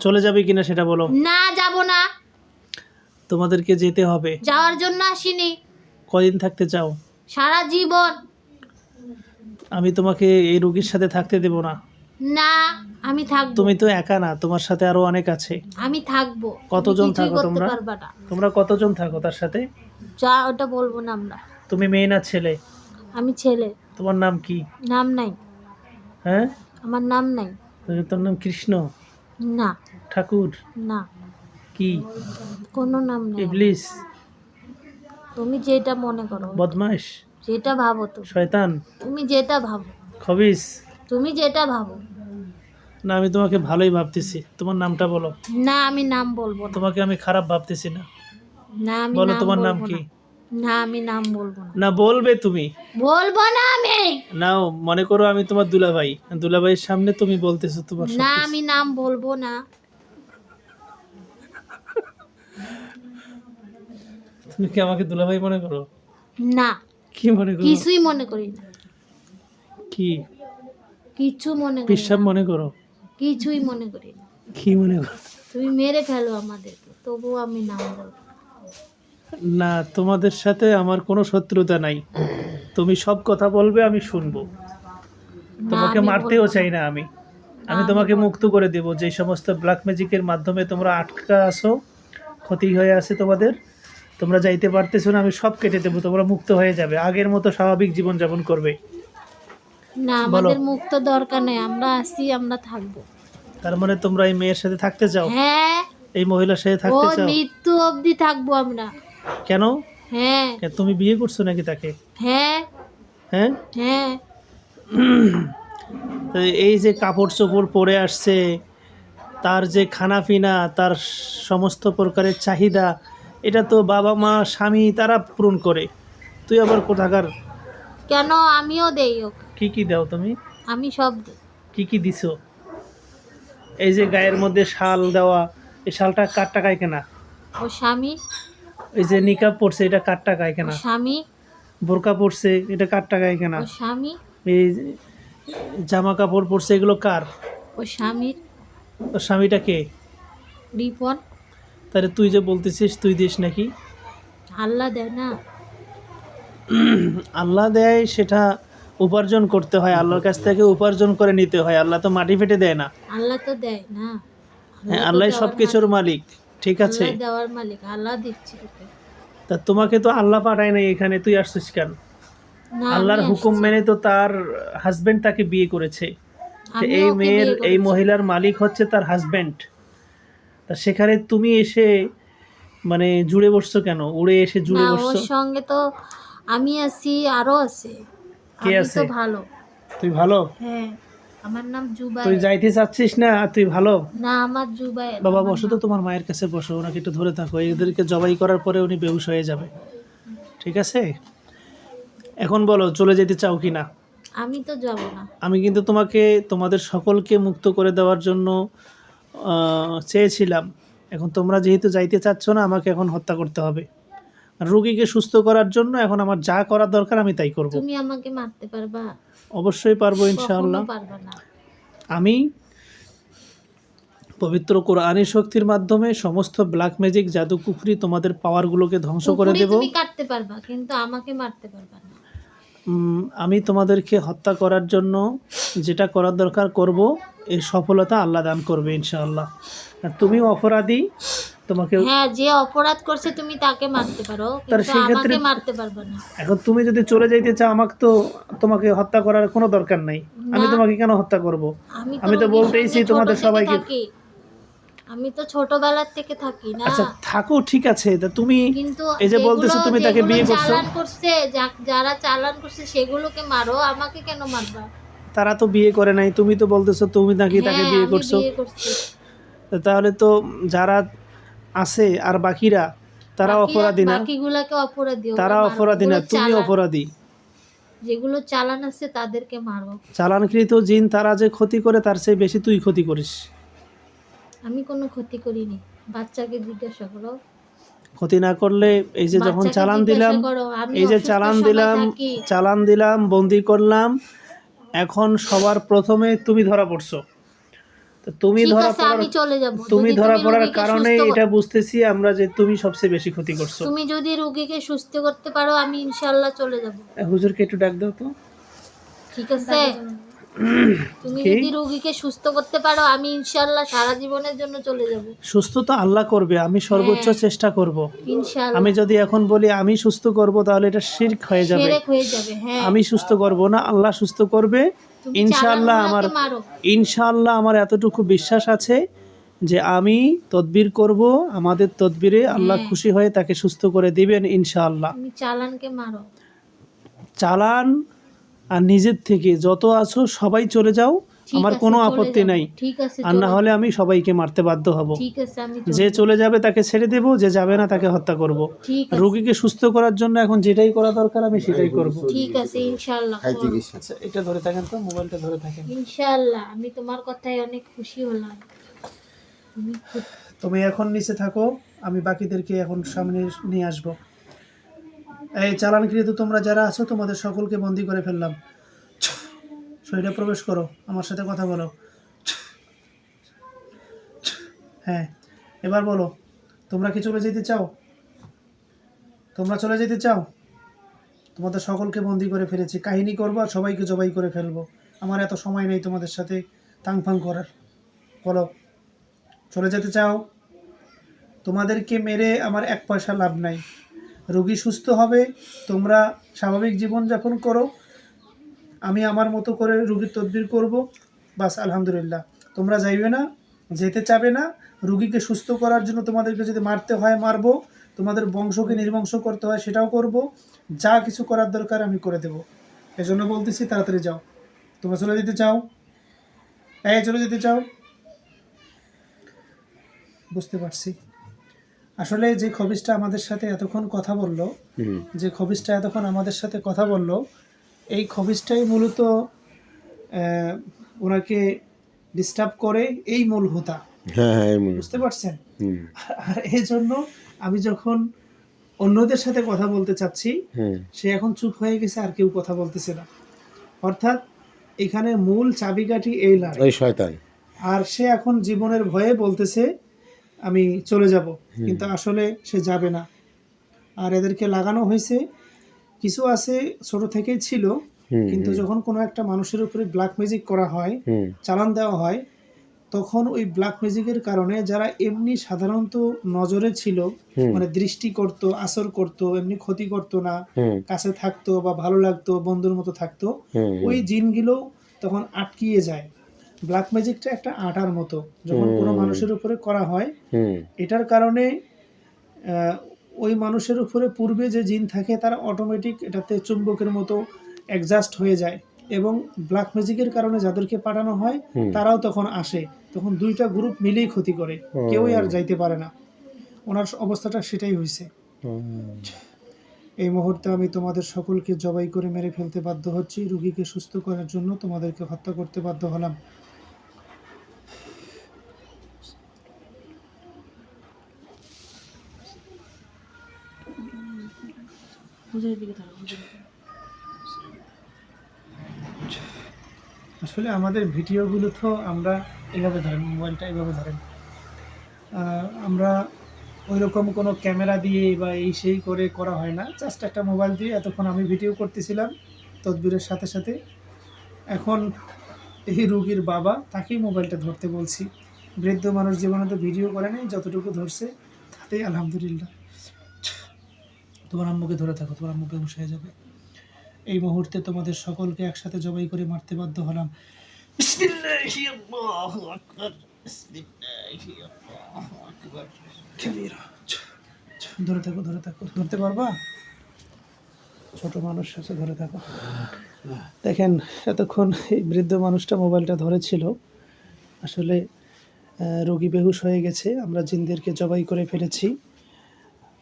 চলে যাবে কিনা সেটা বলো। না যাব না। তোমাদেরকে যেতে হবে। যাওয়ার জন্য আসিনি। কদিন থাকতে চাও? সারা জীবন। আমি তোমাকে এই রোগীর সাথে থাকতে দেব না। না আমি থাকব। তুমি তো একা না তোমার সাথে আরও অনেক আছে। আমি থাকব। কতজন থাকো তোমরা? তোমরা কতজন থাকো তার সাথে? যা ওটা বলব না আমরা। তুমি মেয়ে না ছেলে? আমি ছেলে। তোমার নাম কি? নাম নাই। হ্যাঁ? আমার নাম নাই। তোর নাম কৃষ্ণ? না। ঠাকুর? না। কি? কোনো নাম নেই। ইবলিস? তুমি যেটা মনে করো। বদমাস যেটা ভাবো তুমি। শয়তান? তুমি যেটা ভাবো। খবিস? তুমি যেটা ভাবো। না আমি তোমাকে ভালোই ভাবতেছি। তোমার নামটা বলো। না আমি নাম বলব না। তোমাকে আমি খারাপ ভাবতেছি না। না আমি বলো নাম তোমার নাম বলব কি? না। না আমি নাম বলব না। না বলবে তুমি। বলব না আমি। নাও মনে করো আমি তোমার দুলাভাই। দুলাভাইয়ের সামনে তুমি বলতেছো তোমার না আমি নাম বলব না। তুমি কি আমাকে দুলাভাই মনে করো? না। কি মনে করো? কিছুই মনে করি না। কি? কিছু মনে করি পেশাব মনে করো? কিছুই মনে করি না। কি মনে করো? তুমি মেরে ফেলো আমাদেরকে তবুও আমি নাম বলব না তোমাদের সাথে আমার কোনো শত্রুতা নাই। তুমি সব কথা বলবে আমি শুনব। তোমাকে মারতেও চাই না আমি। আমি তোমাকে মুক্ত করে দেব। যে সমস্ত ব্ল্যাক ম্যাজিকের মাধ্যমে তোমরা আটকা আসো ক্ষতি হয়ে আছে তোমাদের তোমরা যাইতে পারতেছো না আমি সব কেটে দেবো তোমরা মুক্ত হয়ে যাবে। আগের মতো স্বাভাবিক জীবন যাপন করবে। না আমাদের মুক্ত দরকার নেই আমরা আসি আমরা থাকব। তার মানে তোমরা এই মেয়ের সাথে থাকতে চাও? হ্যাঁ। এই মহিলার সাথে থাকতে চাও? মৃত্যু অবধি থাকব আমরা। কেন? হ্যাঁ। তুমি বিয়ে করছ নাকি তাকে? হ্যাঁ। হ্যাঁ? হ্যাঁ। তো এই যে কাপড় চোপড় পরে আসছে তার যে খানা পিনা তার সমস্ত প্রকারের চাহিদা এটা তো বাবা মা স্বামী তারা পূরণ করে। তুই আবার কোথাকার? কেন? আমিও দেই কি কি দাও তুমি? আমি সব কি কি দিছো? এই যে গায়ের মধ্যে শাল দেওয়া এই শালটা কার টাকায় কেনা? ও স্বামী। এই যে নিকাব পড়ছে এটা কার টাকায় ও কেনা স্বামী। বোরকা পড়ছে এটা কার টাকায় কেনা ও স্বামী। এই জামা কাপড় পরছে এগুলো কার? ও স্বামীর। ওর স্বামীটা কে? রিপন। তাহলে তুই যে বলতেছিস তুই দিস নাকি? আল্লাহ দেয় না। আল্লাহ দেয় সেটা উপার্জন করতে হয়। আল্লাহর কাছ থেকে উপার্জন করে নিতে হয়। আল্লাহ তো মাটি ফেটে দেয় না। আল্লাহ তো দেয় না। হ্যাঁ আল্লাহ সব কিছুর মালিক। ঠিক আছে? দেওয়ার মালিক আল্লাহ দিচ্ছে তা তোমাকে তো আল্লাহ পাঠায় নাই এখানে তুই আসছিস কেন? আল্লাহর হুকুম মেনে তো তার হাজবেন্ড তাকে বিয়ে করেছে। এই মেয়ের এই মহিলার মালিক হচ্ছে তার হাজবেন্ড তা সেখানে তুমি এসে মানে জুড়ে বসছো কেন? উড়ে এসে জুড়ে বসছো ওর সঙ্গে তো আমি আছি আরও আছে। কে আছে? ভালো। তুই ভালো? হ্যাঁ। আমার নাম জুবাই তুই যাইতে চাচ্ছিস না? তুই ভালো? না আমার জুবাই বাবা বসো তো তোমার মায়ের কাছে বসো ওনাকে একটু ধরে থাকো। এদেরকে জবাই করার পরে উনি বেহুশ হয়ে যাবে। ঠিক আছে? এখন বলো চলে যেতে চাও কি না? আমি তো যাব না। আমি কিন্তু তোমাকে তোমাদের সকলকে মুক্ত করে দেওয়ার জন্য চেয়েছিলাম। এখন তোমরা যেহেতু যাইতে চাচ্ছ না আমাকে এখন হত্যা করতে হবে। রোগীকে সুস্থ করার জন্য এখন আমার যা করার দরকার আমি তাই করব। তুমি আমাকে মারতে পারবা? অবশ্যই পারব ইনশাআল্লাহ। আমি পবিত্র কোরআনী শক্তির মাধ্যমে সমস্ত ব্ল্যাক ম্যাজিক জাদু কুফরি তোমাদের পাওয়ারগুলোকে ধ্বংস করে দেব। তুমি কাটতে পারবা কিন্তু আমাকে মারতে পারবা না। আমি তোমাদেরকে হত্যা করার জন্য যেটা করার দরকার করব এর সফলতা আল্লাহ দান করবে ইনশাআল্লাহ। আর তুমিও অপরাধী তোমাকে হ্যাঁ যে অপরাধ করছে তুমি তাকে মারতে পারো তার কিন্তু সেক্ষেত্রে- আমাকে মারতে পারবা না। এখন তুমি যদি চলে যাইতে চাও আমাকে তো তোমাকে হত্যা করার কোনো দরকার নাই। আমি তোমাকে কেন হত্যা করব? আমি তো বলতেইছি তোমাদের সবাইকে- আমি তো ছোটবেলার থেকে থাকি না। আচ্ছা থাকো ঠিক আছে। তা তুমি এই যে বলতেছো তুমি তাকে বিয়ে করছ? চালান করছে যারা চালান করছে সেগুলোকে মারো আমাকে কেন মারবা? তারা তো বিয়ে করে নাই তুমি তো বলতেছো তুমি নাকি তাকে হ্যাঁ, বিয়ে করছ। বিয়ে করছি। তাহলে তো যারা আছে আর বাকিরা তারা অপরাধী না? বাকিগুলাকে অপরাধী তারা অপরাধী না তুমি অপরাধী। যেগুলো চালান আছে তাদেরকে মারো চালানকৃত জিন তারা যে ক্ষতি করে তার চেয়ে বেশি তুই ক্ষতি করিস। আমি কোনো ক্ষতি করিনি। বাচ্চাকে জিজ্ঞাসা করো। ক্ষতি না করলে এই যে যখন চালান দিলাম এই যে চালান দিলাম চালান দিলাম বন্দি করলাম এখন সবার প্রথমে তুমি ধরা পড়ছো। তুমি ধরা পড়ার আমি চলে যাব। তুমি ধরা পড়ার কারণে এটা বুঝতেছি আমরা যে তুমি সবচেয়ে বেশি ক্ষতি করছ। তুমি যদি রোগীকে সুস্থ করতে পারো আমি ইনশাআল্লাহ চলে যাব। হুজুরকে একটু ডাক দাও তো। ঠিক আছে। তুমি যদি রোগীকে সুস্থ করতে পারো আমি ইনশাআল্লাহ সারা জীবনের জন্য চলে যাব। সুস্থ তো আল্লাহ করবে আমি সর্বোচ্চ হ্যাঁ। চেষ্টা করব। ইনশাআল্লাহ। আমি যদি এখন বলি আমি সুস্থ করব তাহলে এটা শিরক হয়ে যাবে। সেরেক হয়ে যাবে হ্যাঁ। আমি সুস্থ করব না আল্লাহ সুস্থ করবে। ইনশাআল্লাহ আমার ইনশাআল্লাহ আমার এতটুকু বিশ্বাস আছে যে আমি তদবির করব আমাদের তদবিরে আল্লাহ হ্যাঁ। খুশি হয়ে তাকে সুস্থ করে দিবেন ইনশাআল্লাহ। চালানকে মারো। চালান আর নিজের থেকে যত আছো সবাই চলে যাও আমার কোনো আপত্তি নাই। আর না হলে আমি সবাইকে মারতে বাধ্য হব। ঠিক আছে আমি যে চলে- যাবে তাকে ছেড়ে দেব যে যাবে না তাকে হত্যা করব। রোগীকে সুস্থ করার জন্য এখন যেটাই করা দরকার আমি সেটাই করব। ঠিক আছে ইনশাআল্লাহ। আচ্ছা এটা ধরে থাকেন তো মোবাইলটা ধরে থাকেন। ইনশাআল্লাহ আমি তোমার কথায় অনেক খুশি হলাম। তুমি এখন নিচে থাকো আমি বাকিদেরকে এখন সামনে নিয়ে আসব। এই চালানকৃত তোমরা যারা আছো, তোমাদের সকলকে বন্দি করে ফেললাম। শরীরে প্রবেশ করো, আমার সাথে কথা বলো। হ্যাঁ এবার বলো, তোমরা কি চলে যেতে চাও? তোমরা চলে যেতে চাও? তোমাদের সকলকে বন্দি করে ফেলেছি। কাহিনী করব আর সবাইকে জবাই করে ফেলব। আমার এত সময় নেই তোমাদের সাথে তাংফাং করার। বলো, চলে যেতে চাও? তোমাদেরকে মেরে আমার এক পয়সা লাভ নাই। রোগী সুস্থ হবে, তোমরা স্বাভাবিক জীবনযাপন করো। আমি আমার মতো করে রুগীর তদবির করব। বাস, আলহামদুলিল্লাহ। তোমরা যাইবে না, যেতে চাবে না। রুগীকে সুস্থ করার জন্য তোমাদেরকে যদি মারতে হয়, মারবো। তোমাদের বংশকে নির্বংশ করতে হয়, সেটাও করব। যা কিছু করার দরকার আমি করে দেব। এজন্য বলতেছি, তাড়াতাড়ি যাও। তোমরা চলে যেতে চাও? এই, চলে যেতে চাও? বুঝতে পারছি। আসলে যে খবিসটা আমাদের সাথে এতক্ষণ কথা বলল যে খবিসটা এতক্ষণ আমাদের সাথে কথা বলল এই খবিসটাই মূলত ওনাকে ডিস্টার্ব করে এই মূল হোতা হ্যাঁ হ্যাঁ এমন বুঝতে পারছেন? আর এই জন্য আমি যখন অন্যদের সাথে কথা বলতে চাচ্ছি সে এখন চুপ হয়ে গেছে আর কেউ কথা বলতেছে না। অর্থাৎ এখানে মূল চাবিকাঠি এই শয়তান। আর সে এখন জীবনের ভয়ে বলতেছে আমি চলে যাব। কিন্তু আসলে সে যাবে না। আর এদেরকে লাগানো হয়েছে কিছু আছে ছোট থেকেই ছিল কিন্তু যখন কোনো একটা মানুষের উপরে ব্ল্যাক ম্যাজিক করা হয় চালান দেওয়া হয় তখন ওই ব্ল্যাক ম্যাজিকের কারণে যারা এমনি সাধারণত নজরে ছিল মানে দৃষ্টি করতো আসর করতো এমনি ক্ষতি করতো না কাছে থাকতো বা ভালো লাগতো বন্ধুর মতো থাকতো ওই জিনগুলো তখন আটকিয়ে যায়। ব্ল্যাক ম্যাজিকটা একটা আটার মতো যখন কোনো মানুষের উপরে করা হয় এটার কারণে ওই মানুষের উপরে পূর্বে যে জিন থাকে তারা অটোমেটিক এটাতে চুম্বকের মতো অ্যাডজাস্ট হয়ে যায় এবং ব্ল্যাক ম্যাজিকের কারণে যাদেরকে পাঠানো হয় তারাও তখন আসে। তখন দুইটা গ্রুপ মিলেই ক্ষতি করে। কেউই আর যাইতে পারে না। ওনার অবস্থাটা সেটাই হয়েছে এই মুহূর্তে আমি তোমাদের সকলকে জবাই করে মেরে ফেলতে বাধ্য হচ্ছি। রুগীকে সুস্থ করার জন্য তোমাদেরকে হত্যা করতে বাধ্য হলাম। আসলে আমাদের ভিডিওগুলো তো আমরা এভাবে ধরেন, মোবাইলটা এভাবে ধরেন আমরা ওই রকম কোনো ক্যামেরা দিয়ে বা এই সেই করে করা হয় না। জাস্ট একটা মোবাইল দিয়ে এতক্ষণ আমি ভিডিও করতেছিলাম তদবিরের সাথে সাথে। এখন এই রুগীর বাবা, তাকেই মোবাইলটা ধরতে বলছি। বৃদ্ধ মানুষ জীবনে তো ভিডিও করে নাই, যতটুকু ধরছে, তাতেই আলহামদুলিল্লাহ। তোমার আম্মুকে ধরে থাকো, তোমার আম্মুকে হুশ হয়ে যাবে। এই মুহূর্তে তোমাদের সকলকে একসাথে জবাই করে মারতে বাধ্য হলাম। ধরে থাকো ধরে থাকো, ধরতে পারবা? ছোট মানুষ আছে, ধরে থাকো। দেখেন, এতক্ষণ এই বৃদ্ধ মানুষটা মোবাইলটা ধরেছিল। আসলে রোগী বেহুশ হয়ে গেছে, আমরা জিনদেরকে জবাই করে ফেলেছি।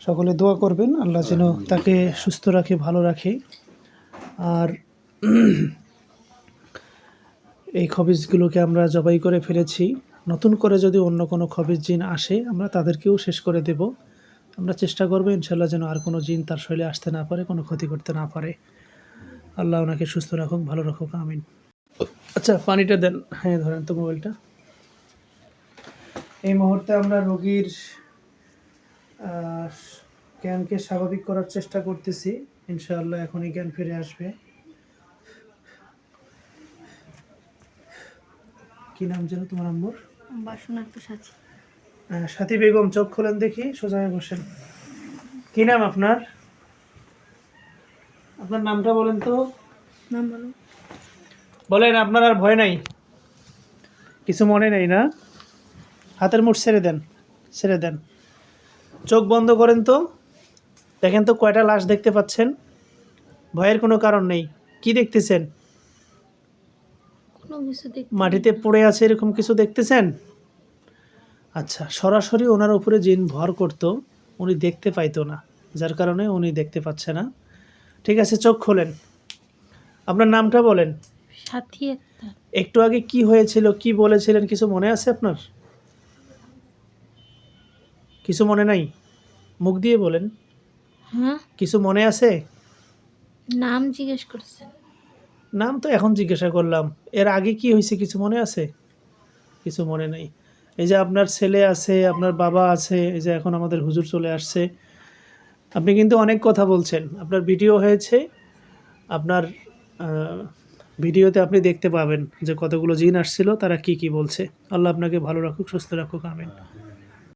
সকলে দোয়া করবেন আল্লাহ যেন তাকে সুস্থ রাখে ভালো রাখে। আর এই খবিজগুলোকে আমরা জবাই করে ফেলেছি। নতুন করে যদি অন্য কোনো খবিজ জিন আসে আমরা তাদেরকেও শেষ করে দেব। আমরা চেষ্টা করব ইনশাল্লাহ যেন আর কোনো জিন তার শরীরে আসতে না পারে কোনো ক্ষতি করতে না পারে। আল্লাহ ওনাকে সুস্থ রাখুক ভালো রাখুক আমিন। আচ্ছা পানিটা দেন। হ্যাঁ ধরেন তো মোবাইলটা। এই মুহূর্তে আমরা রোগীর জ্ঞানকে স্বাভাবিক করার চেষ্টা করতেছি। ইনশাআল্লাহ এখনই জ্ঞান ফিরে আসবে। কি নাম যেন তোমার আম্মুর? বাসনা একটু সাথে বেগম চোখ খোলেন দেখি সোজা হয়ে বসেন। কি নাম আপনার? আপনার নামটা বলেন তো। নাম বলো। বলেন আপনার আর ভয় নাই? কিছু মনে নেই না? হাতের মুঠ ছেড়ে দেন ছেড়ে দেন। চোখ বন্ধ করেন তো। দেখেন তো কয়টা লাশ দেখতে পাচ্ছেন। ভয়ের কোনো কারণ নেই। কি দেখতেছেন? মাটিতে পড়ে আছে এরকম কিছু দেখতেছেন? আচ্ছা সরাসরি ওনার উপরে জিন ভর করত উনি দেখতে পাইতো না। যার কারণে উনি দেখতে পাচ্ছে না। ঠিক আছে চোখ খোলেন। আপনার নামটা বলেন। একটু আগে কি হয়েছিল কি বলেছিলেন কিছু মনে আছে আপনার? কিছু মনে নাই? মুখ দিয়ে বলেন। হ্যাঁ। কিছু মনে আছে? নাম জিজ্ঞেস করছেন। নাম তো এখন জিজ্ঞাসা করলাম। এর আগে কি হয়েছে কিছু মনে আছে? কিছু মনে নেই। এই যে আপনার ছেলে আছে আপনার বাবা আছে এই যে এখন আমাদের হুজুর চলে আসছে। আপনি কিন্তু অনেক কথা বলছেন। আপনার ভিডিও হয়েছে। আপনার ভিডিওতে আপনি দেখতে পাবেন যে কতগুলো জিন আসছিল তারা কি কি বলছে। আল্লাহ আপনাকে ভালো রাখুক সুস্থ রাখুক আমিন।